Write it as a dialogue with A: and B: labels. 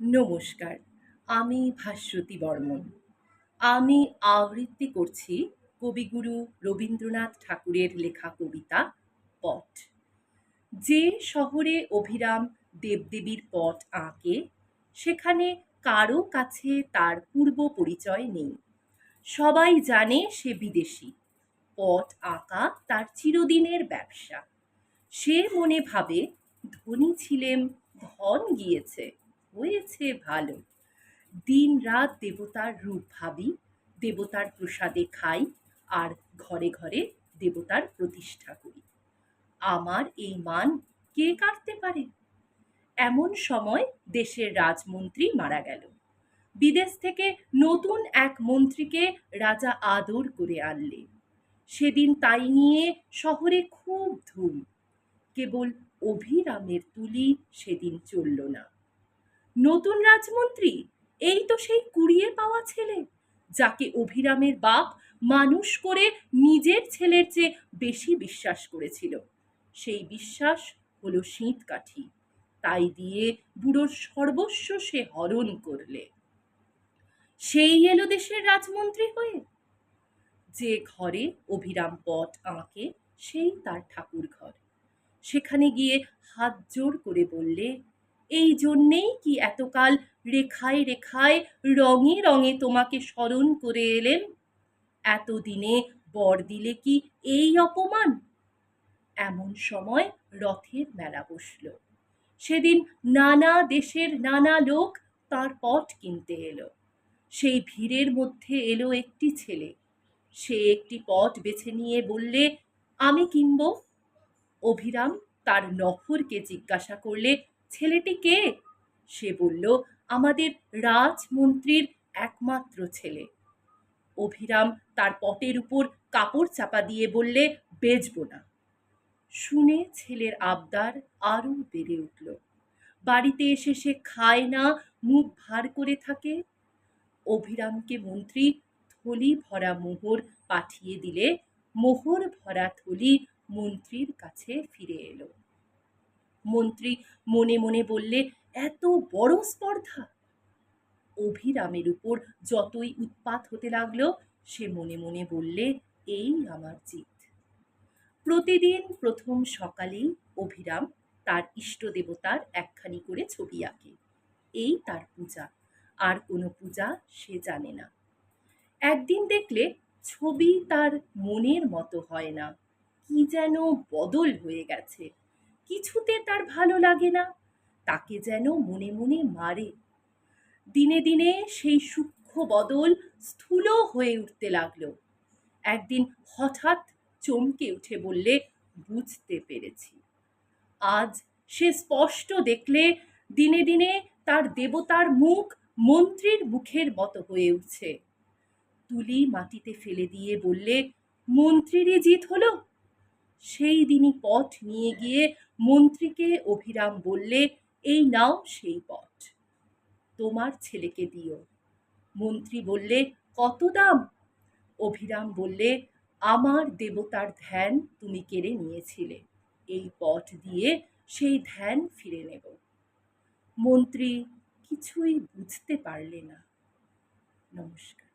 A: নমস্কার, আমি ভাস্বতী বর্মন। আমি আবৃত্তি করছি কবিগুরু রবীন্দ্রনাথ ঠাকুরের লেখা কবিতা পট। যে শহরে অভিরাম দেবদেবীর পট আঁকে, সেখানে কারও কাছে তার পূর্ব পরিচয় নেই। সবাই জানে সে বিদেশি। পট আঁকা তার চিরদিনের ব্যবসা। সে মনে ভাবে ধনী ছিলেন ধন গিয়েছে। হয়েছে ভালো। দিন রাত দেবতার রূপ ভাবি, দেবতার প্রসাদে খাই আর ঘরে ঘরে দেবতার প্রতিষ্ঠা করি। আমার এই মান কে কাটতে পারে? এমন সময় দেশের রাজমন্ত্রী মারা গেল। বিদেশ থেকে নতুন এক মন্ত্রীকে রাজা আদর করে আনলে। সেদিন তাই নিয়ে শহরে খুব ধুম। কেবল অভিরামের তুলি সেদিন চলল না। নতুন রাজমন্ত্রী? এই তো সেই কুড়িয়ে পাওয়া ছেলে। যাকে অভিরামের বাপ মানুষ করে নিজের ছেলের চেয়ে বেশি বিশ্বাস করেছিল। সেই বিশ্বাস হলো শীত কাঠি তাই দিয়ে বুড়োর সর্বস্ব সে হরণ করলে। সেই এলো দেশের রাজমন্ত্রী হয়ে। যে ঘরে অভিরাম পট আঁকে, সেই তার ঠাকুর ঘর সেখানে গিয়ে হাত জোর করে বললে এই জন্যেই কি এতকাল রেখায় রেখায় রঙে রঙে তোমাকে স্মরণ করে এলেন? এতদিনে বর দিলে কি এই অপমান? এমন সময় রথের মেলা বসল। সেদিন নানা দেশের নানা লোক তার পট কিনতে এলো। সেই ভিড়ের মধ্যে এলো একটি ছেলে। সে একটি পট বেছে নিয়ে বললে, আমি কিনব? অভিরাম তার নখরকে জিজ্ঞাসা করলে ছেলেটি কে সে বলল, আমাদের রাজমন্ত্রীর একমাত্র ছেলে। অভিরাম তার পটের উপর কাপড় চাপা দিয়ে বললে, বেচব না। শুনে ছেলের আবদার আরও বেড়ে উঠল। বাড়িতে এসে সে খায় না, মুখ ভার করে থাকে। অভিরামকে মন্ত্রী থলি ভরা মোহর পাঠিয়ে দিলে, মোহর ভরা থলি মন্ত্রীর কাছে ফিরে এলো। মন্ত্রী মনে মনে বললে, এত বড় স্পর্ধা! অভিরামের উপর যতই উৎপাত হতে লাগল, সে মনে মনে বললে, এই আমার জিত। প্রতিদিন প্রথম সকালেই অভিরাম তার ইষ্ট দেবতার একখানি করে ছবি আঁকে। এই তার পূজা, আর কোনো পূজা সে জানে না। একদিন দেখলে ছবি তার মনের মতো হয় না। কি যেন বদল হয়ে গেছে। কিছুতে তার ভালো লাগে না, তাকে যেন মনে মনে মারে। দিনে দিনে সেই সূক্ষ্ম বদল স্থূল হয়ে উঠতে লাগল। একদিন হঠাৎ চমকে উঠে বললে, বুঝতে পেরেছি। আজ সে স্পষ্ট দেখলে দিনে দিনে তার দেবতার মুখ মন্ত্রীর মুখের মতো হয়ে উঠছে। তুলি মাটিতে ফেলে দিয়ে বললে, মন্ত্রীরই জিত হলো? সেই দিনই পথ নিয়ে গিয়ে মন্ত্রীকে অভিরাম বললে, এই নাও সেই পথ, তোমার ছেলেকে দিও। মন্ত্রী বললে, কত দাম? অভিরাম বললে, আমার দেবতার ধ্যান তুমি কেড়ে নিয়েছিলে, এই পথ দিয়ে সেই ধ্যান ফিরে নেব। মন্ত্রী কিছুই বুঝতে পারলে না। নমস্কার।